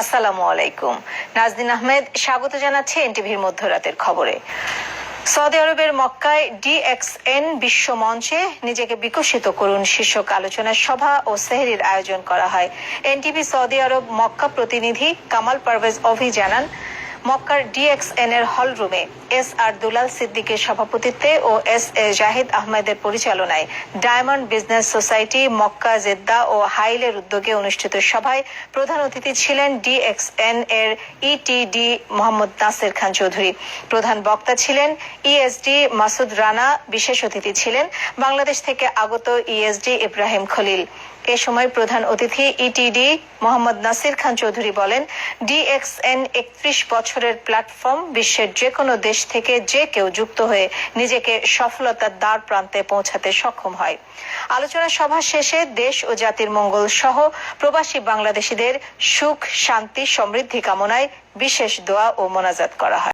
আসসালামু আলাইকুম। নাজদিন আহমেদ, স্বাগত জানাচ্ছে এনটিভির মধ্যরাতের খবরে। সৌদি আরবের মক্কায় ডিএক্সএন বিশ্ব মঞ্চে নিজেকে বিকশিত করুন শীর্ষক আলোচনা সভা ও সেহরির আয়োজন করা হয়। এনটিভি সৌদি আরব মক্কা প্রতিনিধি কামাল পারভেজ অভি জানান মক্কার ডিএক্সএন এর হল রুমে এস আর দুলাল সিদ্দিকের সভাপতিত্বে ও এস এ জাহিদ আহমেদের পরিচালনায় diamond business society, Mecca Jeddah ও হাইলের উদ্যোগে অনুষ্ঠিত সভায় প্রধান অতিথি ছিলেন ডিএক্সএন এর ইটিডি মোহাম্মদ নাসির খান চৌধুরী। প্রধান বক্তা ছিলেন ইএসডি মাসুদ রানা, বিশেষ অতিথি ছিলেন বাংলাদেশ থেকে আগত ইএসডি ইব্রাহিম খলিল। এ সময় প্রধান অতিথি ইটিডি মোহাম্মদ নাসির খান চৌধুরী বলেন ডিএক্সএন একত্রিশ বছরের প্ল্যাটফর্ম বিশ্বের যে কোনো দেশ থেকে যে কেউ যুক্ত হয়ে নিজেকে সফলতার দ্বার প্রান্তে পৌঁছাতে সক্ষম হয়। আলোচনা সভা শেষে দেশ ও জাতির মঙ্গল সহ প্রবাসী বাংলাদেশিদের সুখ, শান্তি, সমৃদ্ধি কামনায় বিশেষ দোয়া ও মোনাজাত করা হয়।